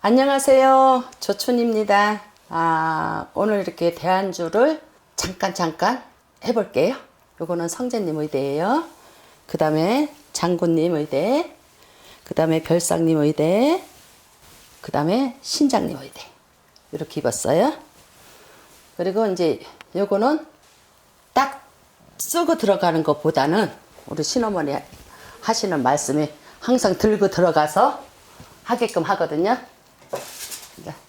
안녕하세요. 조춘입니다. 아, 오늘 이렇게 대안주를 잠깐 잠깐 해볼게요. 요거는 성재님 의대예요. 그 다음에 장군님 의대. 그 다음에 별상님 의대. 그 다음에 신장님 의대. 이렇게 입었어요. 그리고 이제 요거는 딱 쓰고 들어가는 것보다는 우리 신어머니 하시는 말씀이 항상 들고 들어가서 하게끔 하거든요. 자.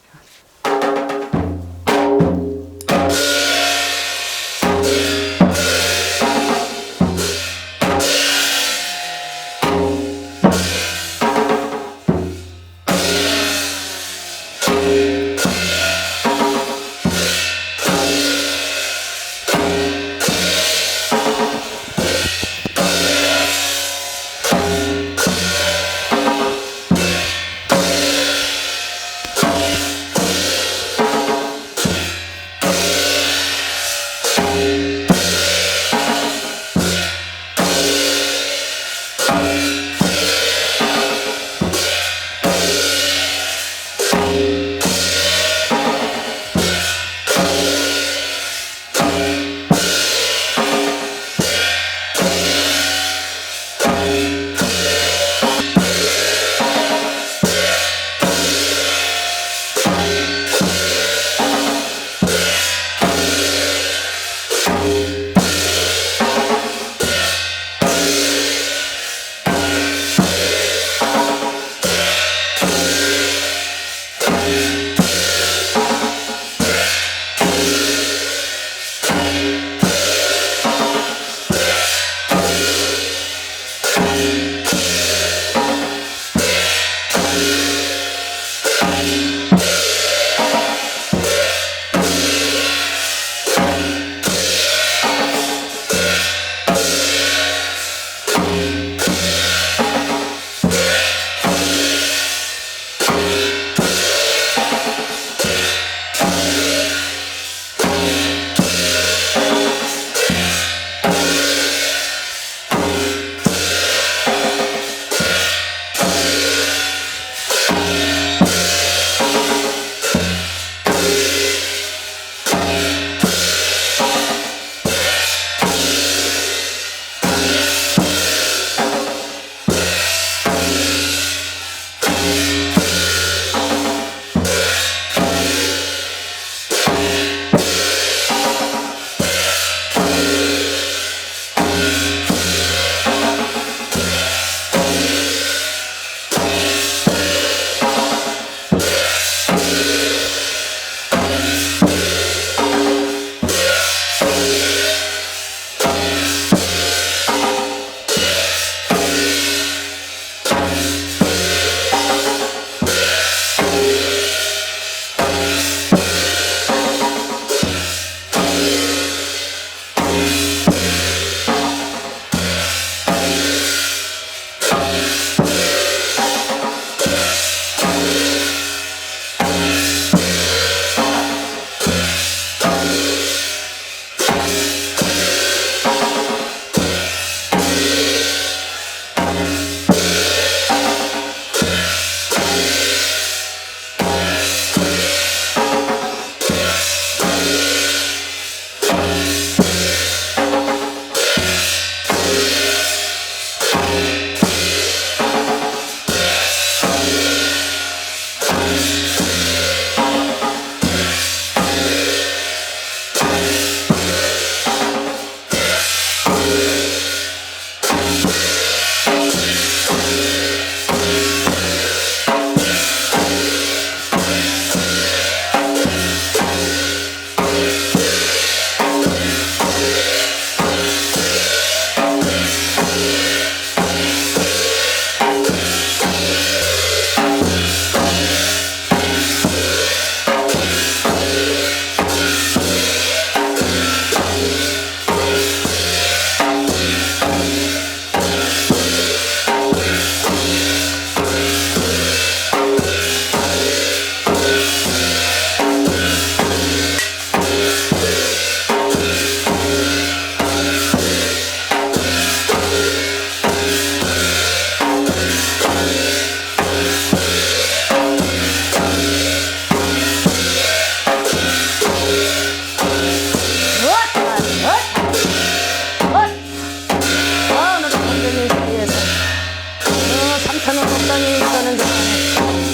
삼천원 법당에 있다는 동안에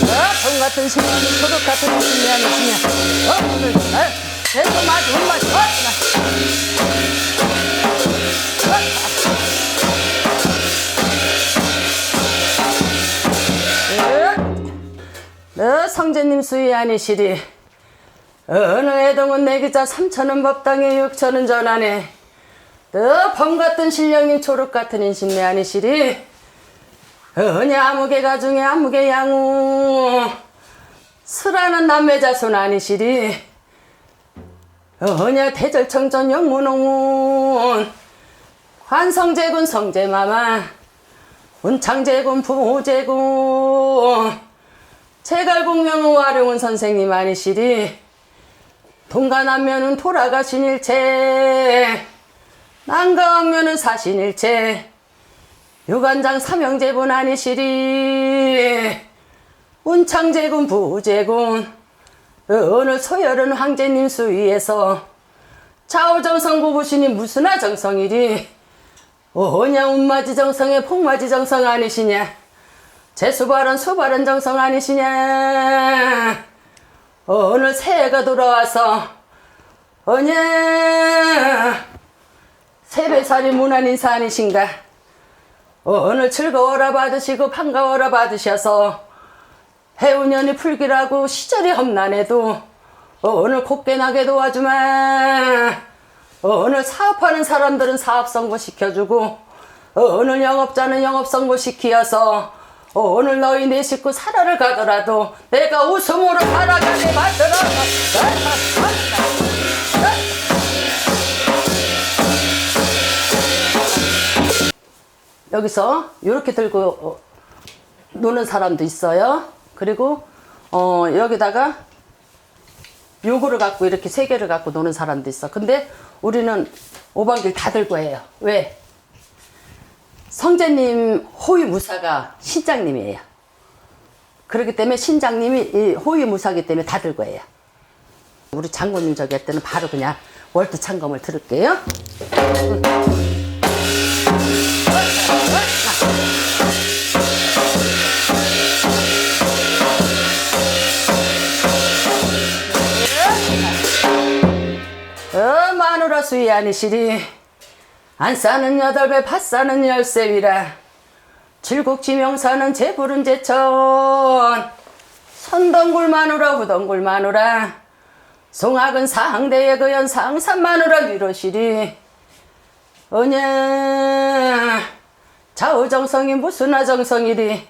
어, 돈 같은 신랑이 소독 같은 신이 아니시냐. 어, 오늘도 날 대도 마주 왔구나. 너 성재님 수위 아니시리. 어느 애동은 내 기자 삼천원 법당에 육천원 전하네 너범 같은 신령님 초록 같은 인신내 아니시리 어냐 아무개 가중에 아무개 양우. 슬하는 남매 자손 아니시리. 어냐 대절청전 영문홍문 환성제군 성제마마. 운창제군 부호제군. 제갈공명은 와룡은 선생님 아니시리. 동가남면은 돌아가신 일체. 난가왕면은 사신 일체 유관장 삼형제분 아니시리? 운창제군 부제군. 오늘 소열은 황제님 수위에서 좌우정성 부부시니 무슨아 정성이리? 오냐 운마지 정성에 폭마지 정성 아니시냐? 제수발은 수발은 정성 아니시냐? 오늘 새해가 돌아와서 오냐? 세배살이 문안 인사 아니신가 오늘 즐거워라 받으시고 반가워라 받으셔서 해운년이 풀기라고 시절이 험난해도 오늘 곱게 나게 도와주마. 오늘 사업하는 사람들은 사업 선고 시켜주고 오늘 영업자는 영업 선고 시키어서 오늘 너희 내 식구 살아를 가더라도 내가 웃음으로 살아가게 만들어 여기서 이렇게 들고 어, 노는 사람도 있어요. 그리고 어, 여기다가 요거를 갖고 이렇게 세 개를 갖고 노는 사람도 있어. 근데 우리는 오방길 다 들고 해요. 왜? 성재님 호위 무사가 신장님이에요. 그렇기 때문에 신장님이 이 호위 무사기 때문에 다 들고 해요. 우리 장군님 저기 할 때는 바로 그냥 월드 창검을 들을게요. 어, 수위 아니시리. 안 싸는 여덟 배, 팥 싸는 열쇠위라. 칠곡지명사는 제부른 제천. 선덩굴 마누라, 후덩굴 마누라. 송악은 상대의 그 연 상 산 마누라 위로시리. 어냐, 좌우정성이 무슨 아정성이리.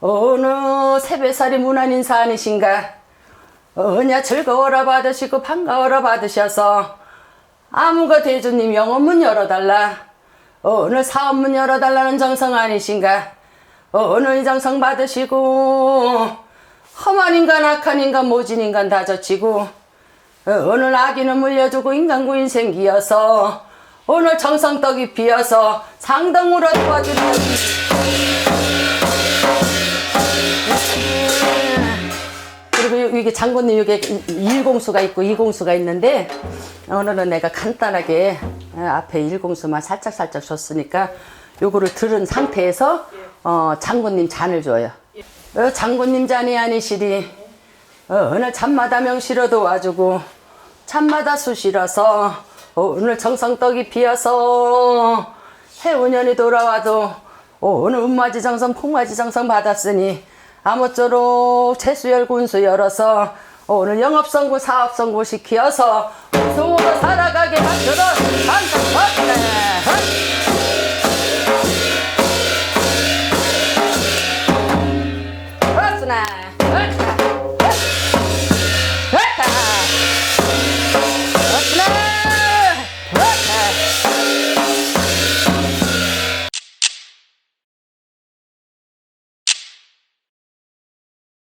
어느 세배살이 문안인사 아니신가. 어냐 즐거워라 받으시고 반가워라 받으셔서 아무가 대주님 영업문 열어달라. 오늘 사업문 열어달라는 정성 아니신가? 오늘 이 정성 받으시고 험한 인간 악한 인간 모진 인간 다 젖히고 오늘 아기는 물려주고 인간구인 생기어서 오늘 정성떡이 비어서 상등으로 도와주는 그리고 이게 장군님 이게 1공수가 있고 2공수가 있는데 오늘은 내가 간단하게 어, 앞에 1공수만 살짝 살짝 줬으니까 요거를 들은 상태에서 어, 장군님 잔을 줘요. 어, 장군님 잔이 아니시리 어, 오늘 잠마다 명실어도 와주고 잠마다 수실어서 어, 오늘 정성떡이 비어서 해운년이 돌아와도 어, 오늘 운마지 정성 폭마지 정성 받았으니 아무쪼록 재수열 군수 열어서 오늘 영업선고 사업선고 시키어서 우승으로 살아가게 만들어. 반짝반짝